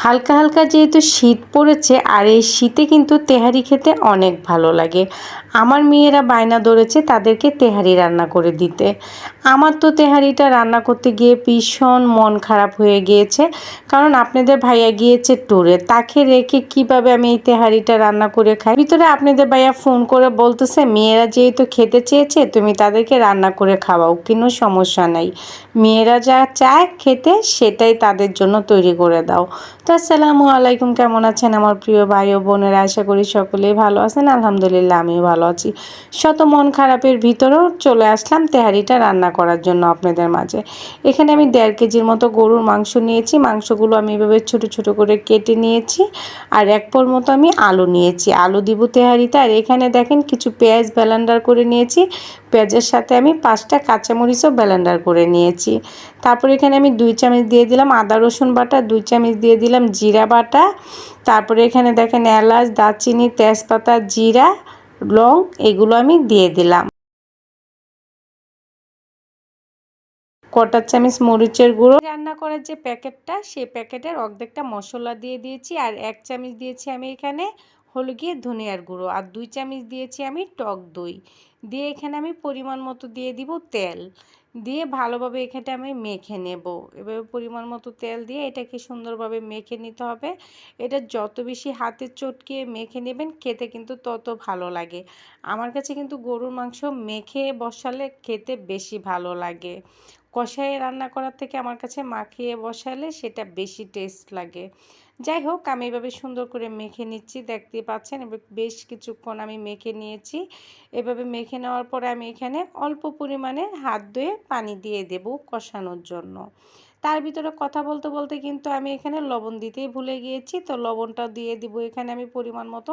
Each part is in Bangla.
হালকা হালকা যেহেতু শীত পড়েছে আর এই শীতে কিন্তু তেহারি খেতে অনেক ভালো লাগে। আমার মেয়েরা বায়না ধরেছে তাদেরকে তেহারি রান্না করে দিতে। আমার তো তেহারিটা রান্না করতে গিয়ে ভীষণ মন খারাপ হয়ে গিয়েছে। কারণ আপনাদের ভাইয়া গিয়েছে ট্যুরে। তাকে রেখে কীভাবে আমি এই তেহারিটা রান্না করে খাই? ভিতরে আপনাদের ভাইয়া ফোন করে বলতেছে, মেয়েরা যেহেতু খেতে চেয়েছে, তুমি তাদেরকে রান্না করে খাওয়াও, কোনো সমস্যা নাই। মেয়েরা যা চায় খেতে, সেটাই তাদের জন্য তৈরি করে দাও। তো আসসালামু আলাইকুম, কেমন আছেন আমার প্রিয় ভাই ও বোনেরা? আশা করি সকলেই ভালো আছেন। আলহামদুলিল্লাহ, আমিও ভালো আছি শত মন খারাপের ভিতরেও চলে আসলাম তেহারিটা রান্না করার জন্য আপনাদের মাঝে। এখানে আমি দেড় কেজির মতো গরুর মাংস নিয়েছি। মাংসগুলো আমি এভাবে ছোট ছোট করে কেটে নিয়েছি। আর এক পর মতো আমি আলু নিয়েছি। আলু দিব তেহারিতে। আর এখানে দেখেন কিছু পেঁয়াজ ব্যালান্ডার করে নিয়েছি। পেঁয়াজের সাথে আমি পাঁচটা কাঁচামরিচও ব্যালেন্ডার করে নিয়েছি। তারপর এখানে আমি দুই চামচ দিয়ে দিলাম আদা, রসুন বাটা, দুই চামচ দিয়ে দিলাম জিরা বাটা। তারপরে এখানে দেখেন এলাচ, দারচিনি, তেজপাতা, জিরা। লং এগুলো আমি দিয়ে দিলাম। কটা চামচ মরিচের গুঁড়ো। রান্না করার যে প্যাকেটটা সেই প্যাকেটের অর্ধেকটা মশলা দিয়ে দিয়েছি আর এক চামচ দিয়েছি আমি এখানে হলো গিয়ে ধনিয়ার গুঁড়ো আর দুই চামচ দিয়েছি আমি টক দই। দিয়ে এখানে আমি পরিমাণ মতো দিয়ে দিব তেল। দিয়ে ভালোভাবে এখানে আমি মেখে নেব। এভাবে পরিমাণ মতো তেল দিয়ে এটাকে সুন্দরভাবে মেখে নিতে হবে। এটা যত বেশি হাতে চটকে মেখে নেবেন, খেতে কিন্তু তত ভালো লাগে। আমার কাছে কিন্তু গরুর মাংস মেখে বসালে খেতে বেশি ভালো লাগে। কষায় রান্না করার থেকে আমার কাছে মাখিয়ে বসালে সেটা বেশি টেস্ট লাগে। যাই হোক, আমি এভাবে সুন্দর করে মেখে নিচ্ছি, দেখতে পাচ্ছেন? এবার বেশ কিছুক্ষণ আমি মেখে নিয়েছি। এভাবে মেখে নেওয়ার পরে আমি এখানে অল্প পরিমাণে হাত ধুয়ে পানি দিয়ে দেব কষানোর জন্য। তার ভিতরে কথা বলতে বলতে কিন্তু আমি এখানে লবণ দিতেই ভুলে গিয়েছি। তো লবণটা দিয়ে দিব এখানে আমি পরিমাণ মতো।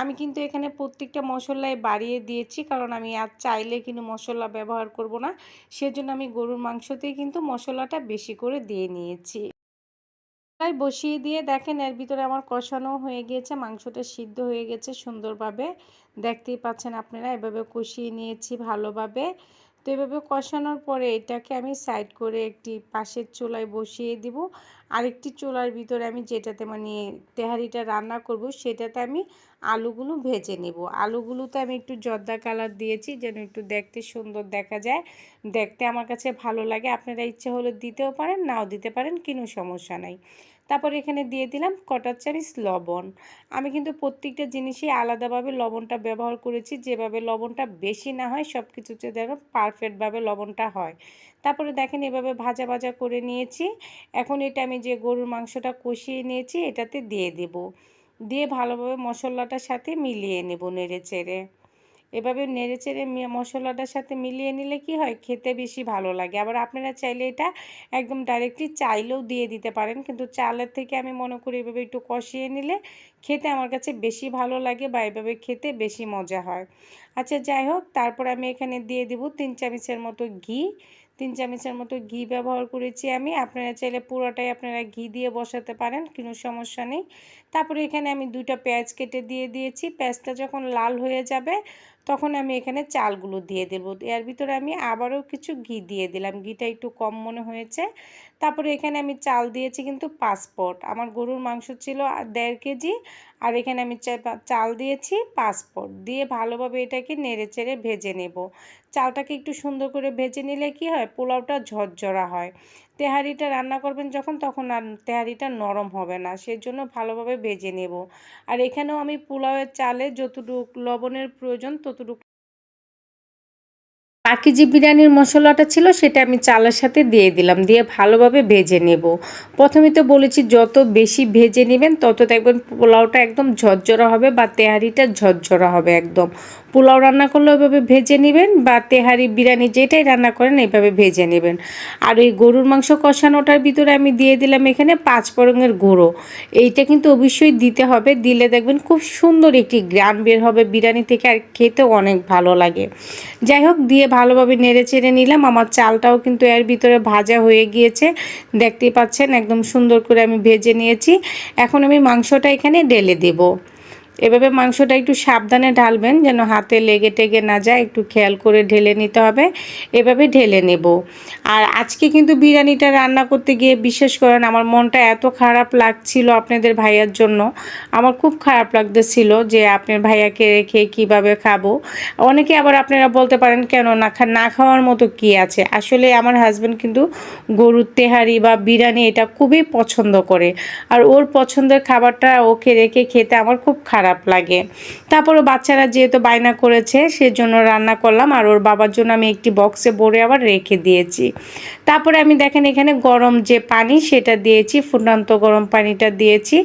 আমি কিন্তু এখানে প্রত্যেকটা মশলাই বাড়িয়ে দিয়েছি, কারণ আমি আর চাইলে কিন্তু মশলা ব্যবহার করব না। সেজন্য আমি গরুর মাংসতেই কিন্তু মশলাটা বেশি করে দিয়ে নিয়েছি। তাই বসিয়ে দিয়ে দেখেন, এর ভিতরে আমার কষানো হয়ে গিয়েছে, মাংসটা সিদ্ধ হয়ে গেছে সুন্দরভাবে। দেখতেই পাচ্ছেন আপনারা এভাবে কষিয়ে নিয়েছি ভালোভাবে। এভাবে কষানোর পরে এটাকে আমি সাইড করে একটি পাশের চুলায় বসিয়ে দিব। আরেকটি চুলার ভিতরে আমি যেটাতে মানে তেহারিটা রান্না করব সেটাতে আমি আলুগুলো ভেজে নেব। আলুগুলোতে আমি একটু জর্দা কালার দিয়েছি যেন একটু দেখতে সুন্দর দেখা যায়। দেখতে আমার কাছে ভালো লাগে। আপনারা ইচ্ছে হলে দিতেও পারেন, নাও দিতে পারেন, কোনো সমস্যা নাই। তারপর এখানে দিয়ে দিলাম কটার চারিস লবণ। আমি কিন্তু প্রত্যেকটা জিনিসই আলাদাভাবে লবণটা ব্যবহার করেছি। যেভাবে লবণটা বেশি না হয় সব কিছুতে যেন পারফেক্টভাবে লবণটা হয়। তারপরে দেখেন এভাবে ভাজা ভাজা করে নিয়েছি। এখন এটা আমি যে গরুর মাংসটা কষিয়ে নিয়েছি, এটাতে দিয়ে দেব। দিয়ে ভালোভাবে মশলাটার সাথে মিলিয়ে নেব নেড়ে চেড়ে এভাবে নেড়ে চেড়ে মশলাটার সাথে মিলিয়ে নিলে কি হয়? খেতে বেশি ভালো লাগে। আবার আপনারা চাইলে এটা একদম ডাইরেক্টলি চাইলেও দিয়ে দিতে পারেন। কিন্তু চালের থেকে আমি মনে করি এভাবে একটু কষিয়ে নিলে খেতে আমার কাছে বেশি ভালো লাগে বা এভাবে খেতে বেশি মজা হয়। আচ্ছা যাই হোক, তারপর আমি এখানে দিয়ে দিব তিন চামচের মতো ঘি। তিন চামচের মতো ঘি ব্যবহার করেছি আমি। আপনারা চাইলে পুরোটাই আপনারা ঘি দিয়ে বসাতে পারেন, কোনো সমস্যা নেই। তারপরে এখানে আমি দুইটা পেঁয়াজ কেটে দিয়ে দিয়েছি। পেঁয়াজটা যখন লাল হয়ে যাবে তখন আমি এখানে চালগুলো দিয়ে দেব। এর ভিতরে আমি আবারও কিছু ঘি দিয়ে দিলাম। ঘিটা একটু কম মনে হয়েছে। তারপরে এখানে আমি চাল দিয়েছি কিন্তু পাসপোর্ট। আমার গরুর মাংস ছিল দেড় কেজি আর এখানে আমি চাল দিয়েছি পাসপোর্ট। দিয়ে ভালোভাবে এটাকে নেড়ে চেড়ে ভেজে নেব। চালটাকে একটু সুন্দর করে ভেজে নিলে কি হয়? পোলাওটা ঝরঝরা হয়। তেহারিটা রান্না করবেন যখন, তখন আর তেহারিটা নরম হবে না। সেজন্য ভালোভাবে ভেজে নেব। আর এখানেও আমি পোলাওয়ের চালে যতটুকু লবণের প্রয়োজন, ততটুকু বাকি যে বিরিয়ানির মশলাটা ছিল সেটা আমি চালের সাথে দিয়ে দিলাম, দিয়ে ভালোভাবে ভেজে নেব। প্রথমে তো বলেছি যত বেশি ভেজে নেবেন, তত দেখবেন পোলাওটা একদম ঝরঝরা হবে বা তেহারিটা ঝরঝরা হবে একদম। পোলাও রান্না করলে ওইভাবে ভেজে নেবেন বা তেহারি বিরিয়ানি যেটাই রান্না করেন এইভাবে ভেজে নেবেন। আর ওই গরুর মাংস কষানোটার ভিতরে আমি দিয়ে দিলাম এখানে পাঁচ ফোড়নের গুঁড়ো। এইটা কিন্তু অবশ্যই দিতে হবে, দিলে দেখবেন খুব সুন্দর একটি গ্রান বের হবে, বিরিয়ানি থেকে আর খেতেও অনেক ভালো লাগে। যাই হোক, দিয়ে ভালোভাবে নেড়ে চেড়ে নিলাম। আমার চালটাও কিন্তু এর ভিতরে ভাজা হয়ে গিয়েছে। দেখতেই পাচ্ছেন, একদম সুন্দর করে আমি ভেজে নিয়েছি। এখন আমি মাংসটা এখানে ডেলে দেবো। এভাবে মাংসটা একটু সাবধানে ঢালবেন, যেন হাতে লেগে টেগে না যায়, একটু খেয়াল করে ঢেলে নিতে হবে। এভাবে ঢেলে নেব। আর আজকে কিন্তু বিরিয়ানিটা রান্না করতে গিয়ে বিশ্বাস করেন, আমার মনটা এত খারাপ লাগছিল আপনাদের ভাইয়ার জন্য। আমার খুব খারাপ লাগতেছিল যে আপনার ভাইয়াকে রেখে কীভাবে খাব। অনেকে আবার আপনারা বলতে পারেন, কেন না না খাওয়ার মতো কি আছে? আসলে আমার হাজব্যান্ড কিন্তু গরুর তেহারি বা বিরিয়ানি এটা খুবই পছন্দ করে। আর ওর পছন্দের খাবারটা ওকে রেখে খেতে আমার খুব খারাপ লাগে। তারপরে বাচ্চারা যেহেতু বায়না করেছে, সেজন্য রান্না করলাম আর ওর বাবার জন্য আমি একটি বক্সে ভরে আবার রেখে দিয়েছি। তারপরে আমি দেখেন এখানে গরম যে পানি, সেটা দিয়েছি, ফুটান্ত গরম পানিটা দিয়েছি।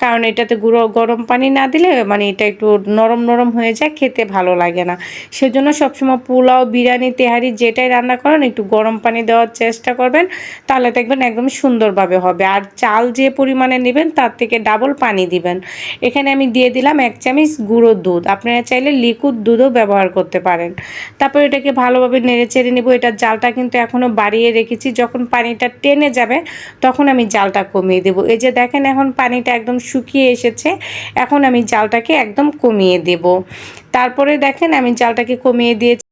কারণ এটাতে গুঁড়ো গরম পানি না দিলে মানে এটা একটু নরম নরম হয়ে যায়, খেতে ভালো লাগে না। সেজন্য সবসময় পোলাও, বিরিয়ানি, তেহারি যেটাই রান্না করেন, একটু গরম পানি দেওয়ার চেষ্টা করবেন। তাহলে দেখবেন একদম সুন্দরভাবে হবে। আর চাল যে পরিমাণে নেবেন, তার থেকে ডাবল পানি দিবেন। এখানে আমি দিয়ে দিলাম এক চামচ গুঁড়ো দুধ। আপনারা চাইলে লিকুইড দুধও ব্যবহার করতে পারেন। তারপর এটাকে ভালোভাবে নেড়ে চেড়ে নেব। এটার জালটা কিন্তু এখনও বাড়িয়ে রেখেছি। যখন পানিটা টেনে যাবে, তখন আমি জালটা কমিয়ে দেবো। এই যে দেখেন, এখন পানিটা একদম শুকিয়ে এসেছে। এখন আমি জালটাকে একদম কমিয়ে দেব। তারপরে দেখেন, আমি জালটাকে কমিয়ে দিয়েছি।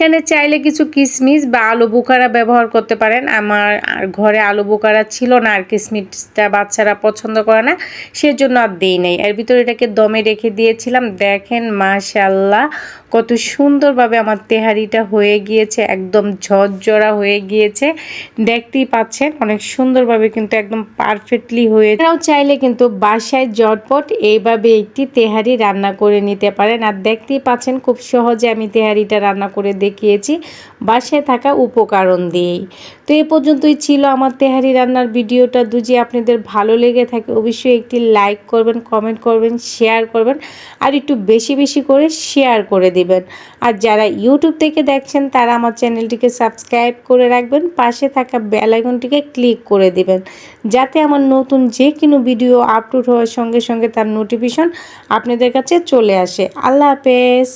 এখানে চাইলে কিছু কিশমিশ বা আলু বোকারা ব্যবহার করতে পারেন। আমার আর ঘরে আলু বোকারা ছিল না, আর কিশমিশটা বাচ্চারা পছন্দ করে না, সেজন্য আর দিই নাই। এর ভিতরে এটাকে দমে রেখে দিয়েছিলাম। দেখেন মাশাল্লাহ কত সুন্দরভাবে আমার তেহারিটা হয়ে গিয়েছে, একদম ঝরঝরা হয়ে গিয়েছে। দেখতেই পাচ্ছেন, অনেক সুন্দরভাবে কিন্তু একদম পারফেক্টলি হয়ে এরাও চাইলে কিন্তু বাসায় জটপট এইভাবে একটি তেহারি রান্না করে নিতে পারেন। আর দেখতেই পাচ্ছেন, খুব সহজে আমি তেহারিটা রান্না করে দেখিয়েছি, বাসায় থাকা উপকরণ দিয়েই। তো এ পর্যন্তই ছিল আমার তেহারি রান্নার ভিডিওটা। দুজি, আপনাদের ভালো লেগে থাকে অবশ্যই একটি লাইক করবেন কমেন্ট করবেন শেয়ার করবেন, আর একটু বেশি বেশি করে শেয়ার করে দিবেন। আর যারা ইউটিউব থেকে দেখছেন, তারা আমার চ্যানেলটিকে সাবস্ক্রাইব করে রাখবেন, পাশে থাকা বেল আইকনটিকে ক্লিক করে দিবেন, যাতে আমার নতুন যে কোনো ভিডিও আপলোড হওয়ার সঙ্গে সঙ্গে তার নোটিফিকেশন আপনাদের কাছে চলে আসে। আল্লাহ হাফেজ।